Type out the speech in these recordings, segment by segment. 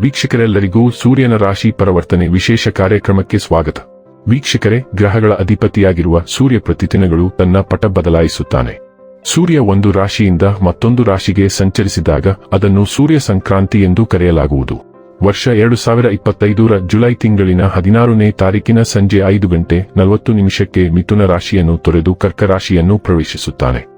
ವೀಕ್ಷಕರೆಲ್ಲರಿಗೂ ಸೂರ್ಯನ ರಾಶಿ ಪರಿವರ್ತನೆ ವಿಶೇಷ ಕಾರ್ಯಕ್ರಮಕ್ಕೆ ಸ್ವಾಗತ. ವೀಕ್ಷಕರೇ, ಗ್ರಹಗಳ ಅಧಿಪತಿಯಾಗಿರುವ ಸೂರ್ಯ ಪ್ರತಿದಿನಗಳು ತನ್ನ ಪಟ ಬದಲಾಯಿಸುತ್ತಾನೆ. ಸೂರ್ಯ ಒಂದು ರಾಶಿಯಿಂದ ಮತ್ತೊಂದು ರಾಶಿಗೆ ಸಂಚರಿಸಿದಾಗ ಅದನ್ನು ಸೂರ್ಯ ಸಂಕ್ರಾಂತಿ ಎಂದು ಕರೆಯಲಾಗುವುದು. ವರ್ಷ ಎರಡು ಸಾವಿರ ಇಪ್ಪತ್ತೈದರ ಜುಲೈ ತಿಂಗಳಿನ ಹದಿನಾರನೇ ತಾರೀಕಿನ ಸಂಜೆ ಐದು ಗಂಟೆ ನಲವತ್ತು ನಿಮಿಷಕ್ಕೆ ಮಿಥುನ ರಾಶಿಯನ್ನು ತೊರೆದು ಕರ್ಕ ರಾಶಿಯನ್ನು ಪ್ರವೇಶಿಸುತ್ತಾನೆ.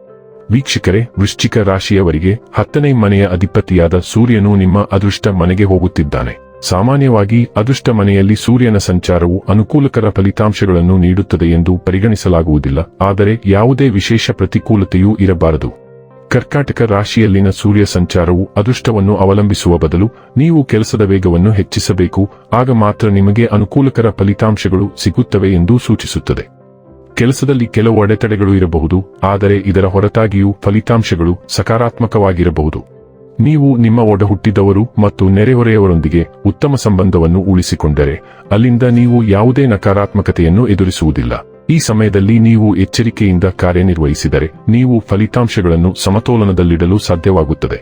ವೀಕ್ಷಕರೇ, ವೃಶ್ಚಿಕ ರಾಶಿಯವರಿಗೆ ಹತ್ತನೇ ಮನೆಯ ಅಧಿಪತಿಯಾದ ಸೂರ್ಯನು ನಿಮ್ಮ ಅದೃಷ್ಟ ಮನೆಗೆ ಹೋಗುತ್ತಿದ್ದಾನೆ. ಸಾಮಾನ್ಯವಾಗಿ ಅದೃಷ್ಟ ಮನೆಯಲ್ಲಿ ಸೂರ್ಯನ ಸಂಚಾರವು ಅನುಕೂಲಕರ ಫಲಿತಾಂಶಗಳನ್ನು ನೀಡುತ್ತದೆ ಎಂದು ಪರಿಗಣಿಸಲಾಗುವುದಿಲ್ಲ, ಆದರೆ ಯಾವುದೇ ವಿಶೇಷ ಪ್ರತಿಕೂಲತೆಯೂ ಇರಬಾರದು. ಕರ್ಕಾಟಕ ರಾಶಿಯಲ್ಲಿನ ಸೂರ್ಯ ಸಂಚಾರವು ಅದೃಷ್ಟವನ್ನು ಅವಲಂಬಿಸುವ ಬದಲು ನೀವು ಕೆಲಸದ ವೇಗವನ್ನು ಹೆಚ್ಚಿಸಬೇಕು, ಆಗ ಮಾತ್ರ ನಿಮಗೆ ಅನುಕೂಲಕರ ಫಲಿತಾಂಶಗಳು ಸಿಗುತ್ತವೆ ಎಂದು ಸೂಚಿಸುತ್ತದೆ. ಕೆಲಸದಲ್ಲಿ ಕೆಲವು ಅಡೆತಡೆಗಳು ಇರಬಹುದು, ಆದರೆ ಇದರ ಹೊರತಾಗಿಯೂ ಫಲಿತಾಂಶಗಳು ಸಕಾರಾತ್ಮಕವಾಗಿರಬಹುದು. ನೀವು ನಿಮ್ಮ ಒಡಹುಟ್ಟಿದವರು ಮತ್ತು ನೆರೆಹೊರೆಯವರೊಂದಿಗೆ ಉತ್ತಮ ಸಂಬಂಧವನ್ನು ಉಳಿಸಿಕೊಂಡರೆ, ಅಲ್ಲಿಂದ ನೀವು ಯಾವುದೇ ನಕಾರಾತ್ಮಕತೆಯನ್ನು ಎದುರಿಸುವುದಿಲ್ಲ. ಈ ಸಮಯದಲ್ಲಿ ನೀವು ಎಚ್ಚರಿಕೆಯಿಂದ ಕಾರ್ಯನಿರ್ವಹಿಸಿದರೆ, ನೀವು ಫಲಿತಾಂಶಗಳನ್ನು ಸಮತೋಲನದಲ್ಲಿಡಲು ಸಾಧ್ಯವಾಗುತ್ತದೆ.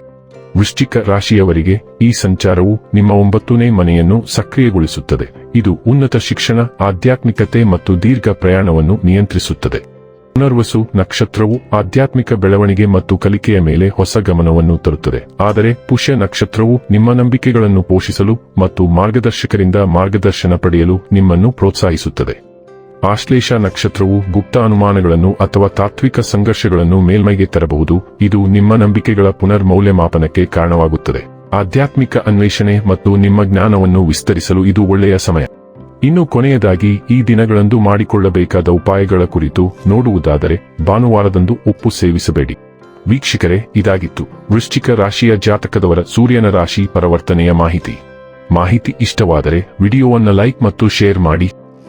ವೃಶ್ಚಿಕ ರಾಶಿಯವರಿಗೆ ಈ ಸಂಚಾರವು ನಿಮ್ಮ ಒಂಬತ್ತನೇ ಮನೆಯನ್ನು ಸಕ್ರಿಯಗೊಳಿಸುತ್ತದೆ. ಇದು ಉನ್ನತ ಶಿಕ್ಷಣ, ಆಧ್ಯಾತ್ಮಿಕತೆ ಮತ್ತು ದೀರ್ಘ ಪ್ರಯಾಣವನ್ನು ನಿಯಂತ್ರಿಸುತ್ತದೆ. ಪುನರ್ವಸು ನಕ್ಷತ್ರವು ಆಧ್ಯಾತ್ಮಿಕ ಬೆಳವಣಿಗೆ ಮತ್ತು ಕಲಿಕೆಯ ಮೇಲೆ ಹೊಸ ಗಮನವನ್ನು ತರುತ್ತದೆ. ಆದರೆ ಪುಷ್ಯ ನಕ್ಷತ್ರವು ನಿಮ್ಮ ನಂಬಿಕೆಗಳನ್ನು ಪೋಷಿಸಲು ಮತ್ತು ಮಾರ್ಗದರ್ಶಕರಿಂದ ಮಾರ್ಗದರ್ಶನ ಪಡೆಯಲು ನಿಮ್ಮನ್ನು ಪ್ರೋತ್ಸಾಹಿಸುತ್ತದೆ. ಆಶ್ಲೇಷ ನಕ್ಷತ್ರವು ಗುಪ್ತ ಅನುಮಾನಗಳನ್ನು ಅಥವಾ ತಾತ್ವಿಕ ಸಂಘರ್ಷಗಳನ್ನು ಮೇಲ್ಮೈಗೆ ತರಬಹುದು. ಇದು ನಿಮ್ಮ ನಂಬಿಕೆಗಳ ಪುನರ್ ಮೌಲ್ಯಮಾಪನಕ್ಕೆ ಕಾರಣವಾಗುತ್ತದೆ. ಆಧ್ಯಾತ್ಮಿಕ ಅನ್ವೇಷಣೆ ಮತ್ತು ನಿಮ್ಮ ಜ್ಞಾನವನ್ನು ವಿಸ್ತರಿಸಲು ಇದು ಒಳ್ಳೆಯ ಸಮಯ. ಇನ್ನು ಕೊನೆಯದಾಗಿ, ಈ ದಿನಗಳಂದು ಮಾಡಿಕೊಳ್ಳಬೇಕಾದ ಉಪಾಯಗಳ ಕುರಿತು ನೋಡುವುದಾದರೆ, ಭಾನುವಾರದಂದು ಉಪ್ಪು ಸೇವಿಸಬೇಡಿ. ವೀಕ್ಷಕರೇ, ಇದಾಗಿತ್ತು. ವೃಶ್ಚಿಕ ರಾಶಿಯ ಜಾತಕದವರ ಸೂರ್ಯನ ರಾಶಿ ಪರಿವರ್ತನೆಯ ಮಾಹಿತಿ. ಮಾಹಿತಿ ಇಷ್ಟವಾದರೆ, ವಿಡಿಯೋವನ್ನು ಲೈಕ್ ಮತ್ತು ಶೇರ್ ಮಾಡಿ.